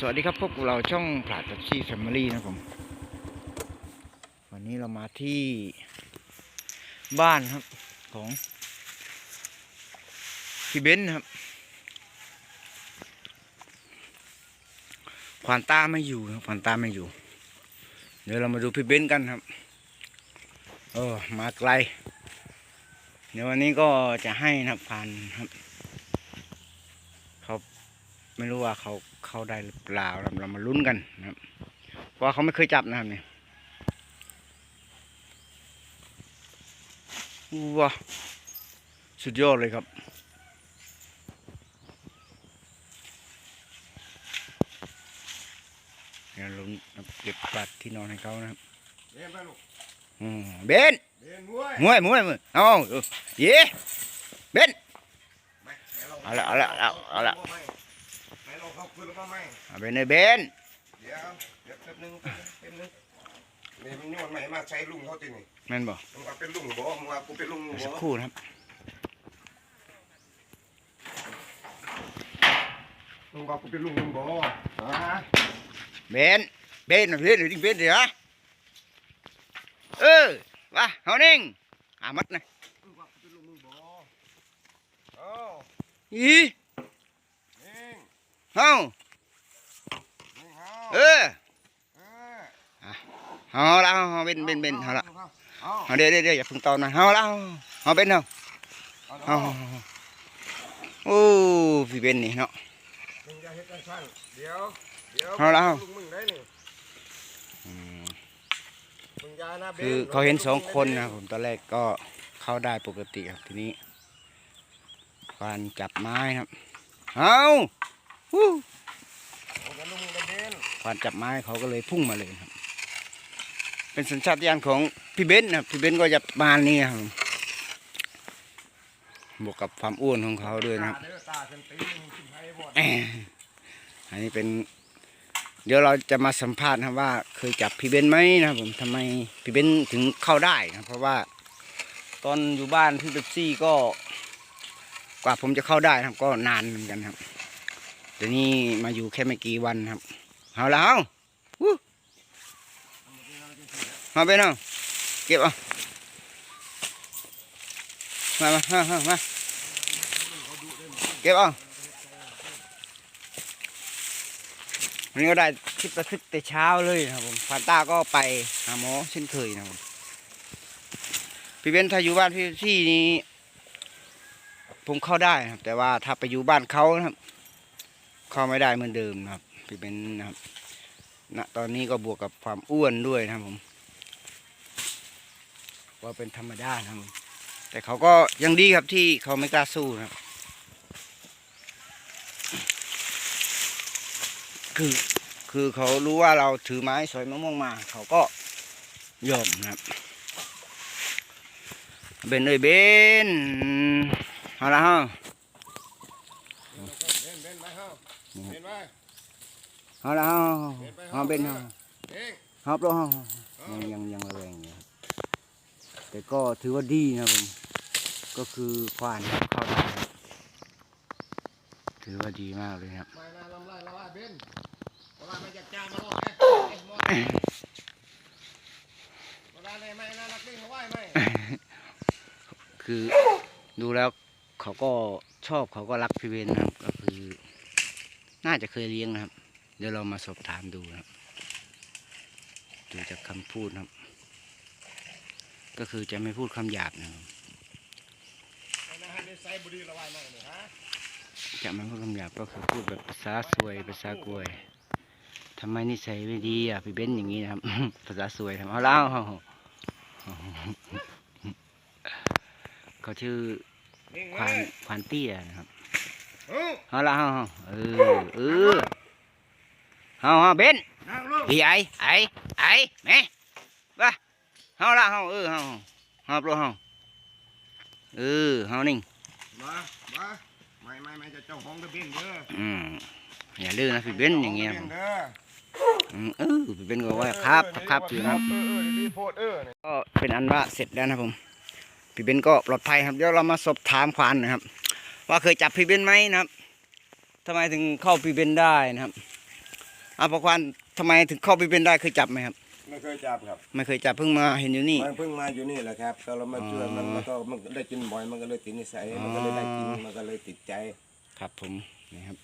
สวัสดีครับพวกบเราช่องผาตัดซี่แฟมิลี่นะครับผม วันนี้เรามาที่บ้านครับของพี่เบนซ์ครับควานตาไม่อยู่ควานตาไม่อยู่ เดี๋ยวเรามาดูพี่เบนซ์กันครับ เออมาไกล เดี๋ยววันนี้ก็จะให้นะครับผ่านครับ ไม่รู้ว่าเขาเขาได้หรือเปล่าเราเรามาลุ้นกันนะครับเพราะว่าเขาไม่เคยจับนะครับเนี่ยว้าสุดยอดเลยครับ เดี๋ยวลุ้นเก็บปัดที่นอนให้เขานะครับเดินไปลูกอืมเบนเดินมวยมวยมวยเอาเย่เบนไม่ไหนเอาละเอาละเอาละ เราเข้าคืนแล้วก็ไม่เอาเบนเลยเบนเดี๋ยวเดี๋ยวแป๊บนึงแป๊บนึงนี่มันนี่มันไม่มาใช้ลุงเขาจริงนี่แม่นบอกมึงว่าเป็นลุงบ่มึงว่ากูเป็นลุงเดี๋ยวบ่สักครู่นะครับมึงว่ากูเป็นลุงมึงบ่ฮะเบนเบนเบนหรือจริงเบนเดี๋ยวเออว่าเฮานิ่งอามัดนะมึงว่ากูเป็นลุงมึงบ่เอ้าอีนิ่ง เฮานิ่งเฮาเออเออเฮาละเฮาเบนเบนเบนเฮาละเอาเฮาเดี๋ยวเดี๋ยวเดี๋ยวอย่าเพึ่งตอนนะเฮาละเฮาเบนเฮาเอาเฮาโอ้พี่เบนนี่เนาะมึงอย่าเฮ็ดจังซั่นเดี๋ยวเดี๋ยวเอาละเอาลุงมึงได้นี่อืมมึงอย่านะบนคือเขาเห็นสองคนนะครับผมตอนแรกก็เข้าได้ปกติครับทีนี้ควานจับไม้ครับเอา ควานจับไม้เขาก็เลยพุ่งมาเลยครับ เป็นสัญชาตญาณของพี่เบนซ์นะพี่เบนซ์ก็จะมานี่ครับบวกกับความอ้วนของเขาด้วยนะครับอันนี้เป็น เดี๋ยวเราจะมาสัมภาษณ์นะครับว่า เคยจับพี่เบนซ์ไหมนะผมทำไมพี่เบนซ์ถึงเข้าได้นะเพราะว่า ตอนอยู่บ้านพี่เบปซี่ก็ กว่าผมจะเข้าได้นะก็นานเหมือนกันครับ เดี๋ยวนี้มาอยู่แค่ไม่กี่วันครับเอาแล้วเอาวู้มาเป็นเอาเก็บเอามามามามาเก็บเอาวันนี้ก็ได้คลิประทึกแต่เช้าเลยครับผมฟานต้าก็ไปหาหมอเช่นเคยนะผมพี่เบนถ้าอยู่บ้านพี่ที่นี้ ผมเข้าได้นะครับ แต่ว่าถ้าไปอยู่บ้านเขานะครับ เข้าไม่ได้เหมือนเดิมนะครับพี่เบนนะครับณตอนนี้ก็บวกกับความอ้วนด้วยนะครับผมว่าเป็นธรรมดานะครับ แต่เขาก็ยังดีครับที่เขาไม่กล้าสู้นะครับ คือคือเขารู้ว่าเราถือไม้สอยมะม่วงมา เขาก็ยอมนะครับเบนเอ้ยเบนเอาละฮะ เบนเบนไป เฮาเบนไปเอาละฮะเอาเบนฮะเองครับแล้วฮะยังยังยังระแวงอยู่ครับแต่ก็ถือว่าดีนะครับผมก็คือควานครับเข้าได้ครับถือว่าดีมากเลยครับไม่น่าลำไรละว่าเบนเวลาไม่อยากจ้ามาลองไงไอ้หมดเวลาในไม่น่ารักดิ้งเขาไหวไหมคือดูแล้วเขาก็ชอบเขาก็รักพี่เบนนะครับก็คือ น่าจะเคยเลี้ยงนะครับ เดี๋ยวเรามาสอบถามดูนะครับ ดูจากคำพูดนะครับ ก็คือจะไม่พูดคำหยาบนะครับไอ้น่าฮันได้ใส่บุรีละว่าไหมเนี่ยฮะจะไม่พูดคำหยาบก็คือพูดแบบภาษาสวยภาษากลวยทำไมนิสัยไม่ดีอะพี่เบนซ์อย่างนี้นะครับ ภาษาสวยทำเอาแล้วเขาชื่อนิ่งควาไว้นควานเตี้ยนะครับ เอ้าเอาละเอาเออเออเอาเอาเบนซ์นั่งลงพี่ไอ้ไอ้ไอ้แม่ว่าเอาละเอาเออเอาเอาโปรเอาเออเอานิ่งมามาไม่ไม่ไม่จะเจ้าของกระเบนเด้ออืมอย่าลืมนะพี่เบนซ์อย่างเงี้ยจ้ขกระบนเด้ออืมเออพี่เบนซ์ก็ว่าครับครับอยู่นะครับเออเออดีโพดเออเนี่ยก็เป็นอันว่าเสร็จแล้วนะครับผมพี่เบนซ์ก็ปลอดภัยครับเดี๋ยวเรามาสอบถามควานนะครับ ว่าเคยจับพี่เบนซ์ไหมนะครับทำไมถึงเข้าพี่เบนซ์ได้นะครับอะประควันทำไมถึงเข้าไปเป็นได้เคยจับไหมครับ ไม่เคยจับครับ ไม่เคยจับเพิ่งมาเห็นอยู่นี่มันเพิ่งมาอยู่นี่แหละครับก็เรามาช่วยมันอ๋อมันก็มันก็ได้กินบ่อยมันก็เลยติดนิสัยมันก็เลยได้กินอ๋อมันก็เลยติดใจครับผมนี่ครับ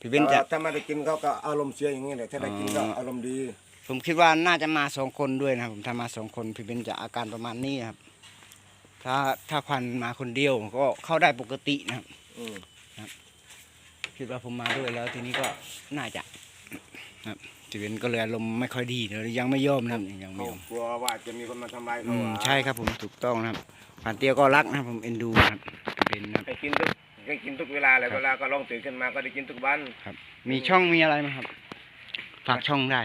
พี่เบนจะแต่ว่าถ้าไม่ได้กินเขาก็อารมณ์เสียอย่างนี้แหละถ้าได้กินก็อ๋อออารมณ์ดี ผมคิดว่าน่าจะมาสองคนด้วยนะครับผมถ้ามาสองคนพี่เบนจะอาการประมาณนี้นะครับ ถ้าถ้าควันมาคนเดียวก็เข้าได้ปกตินะครับอืมคิดว่าผมมาด้วยแล้วทีนี้ก็น่าจะครับพี่เบนก็เลยอารมณ์ไม่ค่อยดีเลยยังไม่ยอมนะครับยังไม่เขายอมกลัวว่าจะมีคนมาทำร้ายอืเขามอะใช่ครับผมถูกต้องนะครับผ่านเตี้ยก็รักนะครับผมเอ็นดูนะครับพี่เบนนะครับได้กินทุกได้กินทุกเวลาเลยครับเวลาก็ร้องตื่นขึ้นมาก็ได้กินทุกวันมีช่องมีอะไรไหมครับ ฝากช่องได้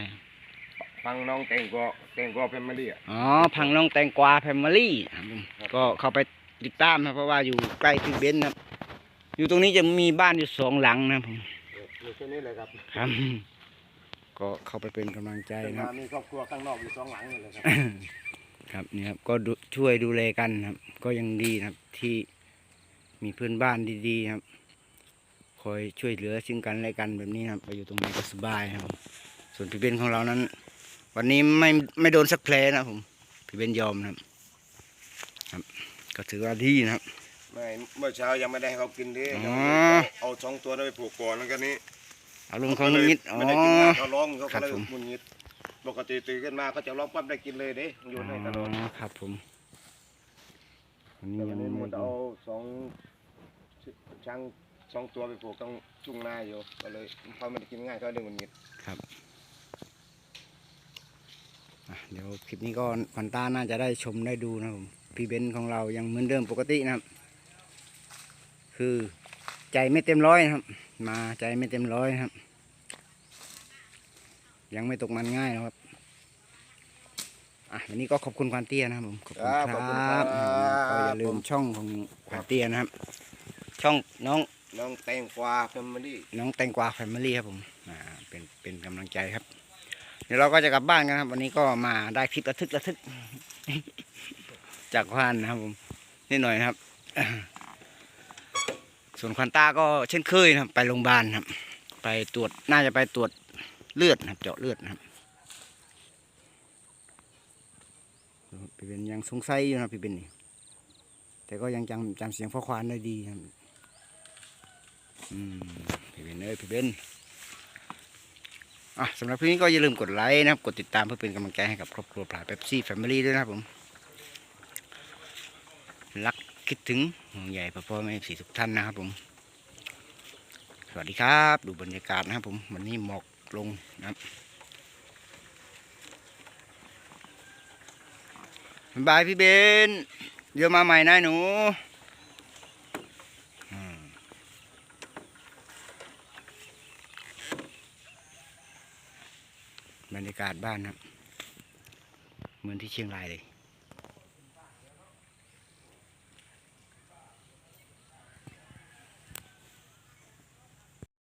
ฟังน้องแต่งก็แต่งก็เป็นมาดีอะอ๋อ พังน้องแตงกวาแฟมิลี่ครับผมครับ ก็เข้าไปติดตามนะเพราะว่าอยู่ใกล้พี่เบนซ์นะครับ อยู่ตรงนี้จะมีบ้านอยู่สองหลังนะครับผมอยู่แค่นี้เลยครับครับ ก็เข้าไปเป็นกำลังใจเป็นนะคมารับมีครอบครัวข้างนอกอยู่สองหลังนี่เลยครับครับนี่ครับก็ดูช่วยดูแลกันนะครับ ก็ยังดีนะครับที่มีเพื่อนบ้านดีๆนะครับคอยช่วยเหลือซึ่งกันและกันแบบนี้นะครับไปอยู่ตรงไหนก็สบายนะครับ ส่วนพี่เบนซ์ของเรานั้น วันนี้ไม่ไม่โดนสักแผลนะครับผมพี่เบนซ์ยอมนะครับ ครับก็ถือว่าดีนะครับ ไม่เมื่อเช้ายังไม่ได้ให้เขากินดิอ๋อ เอาสองตัวได้ไปผูกก่อนแล้วก็นี้อารมณ์เขาหงุดหงิดอ๋อ ไม่ได้กินข้าวเขาร้องเขาครัก็บเลยผม มุนงิดปกติตื่นขึ้นมาก็จะร้องปั๊บได้กินเลยเด้โยนให้ตลอดอ๋อครับผมวันนี้แต่ยัวันงนี้หมไม่ดดูเอาสองช้างสองตัวไปผูกต้องจุงหน้าอยู่ก็เลยเขาไม่ได้กินง่ายเขาดึงมุนงิดอะเดี๋ยวคลิปนี้ก็ควันตาน่าจะได้ชมได้ดูนะครับผม พี่เบนซ์ของเรายังเหมือนเดิมปกตินะครับ คือใจไม่เต็มร้อยนะครับ มาใจไม่เต็มร้อยนะครับ ยังไม่ตกมันง่ายนะครับอะวันนี้ก็ขอบคุณควันเตี้ยนะครับผมขอบคุณคขอบคุณรัครับบก็อย่าลืมช่องของควันเตี้ยนะครับ ช่องน้องน้องแตงกวาแฟมิลี่น้องแตงกวาแฟมิลี่ครับผมอ่าเป็นเป็นกำลังใจครับ เดี๋ยวเราก็จะกลับบ้านกันครับ วันนี้ก็มาได้คลิประทึกระทึก จากควานนะครับผมนิดหน่อยนะครับ ส่วนควันตาก็เช่นเคยนะครับ ไปโรงพยาบาลครับ ไปตรวจน่าจะไปตรวจเลือดนะครับ เจาะเลือดนะครับพี่เป็นยังสงสัยอยู่นะพี่เป็นนี่แต่ก็ยังจำจำเสียงพ่อควานได้ดีครับอืมพี่เบนเอ้ยพี่เบนอะสำหรับคลิปนี้ก็อย่าลืมกดไลค์นะครับ กดติดตามเพื่อเป็นกำลังใจให้กับครอบครัวพลายเป๊ปซี่แฟมิลี่ด้วยนะครับผม รักคิดถึงห่วงใหญ่พ่อพ่อแม่สี่ทุกท่านนะครับผม สวัสดีครับ ดูบรรยากาศนะครับผมวันนี้หมอกลงนะครับบายพี่เบนเดี๋ยวมาใหม่นะหนูบรรยากาศบ้านครับเหมือนที่เชียงรายเลย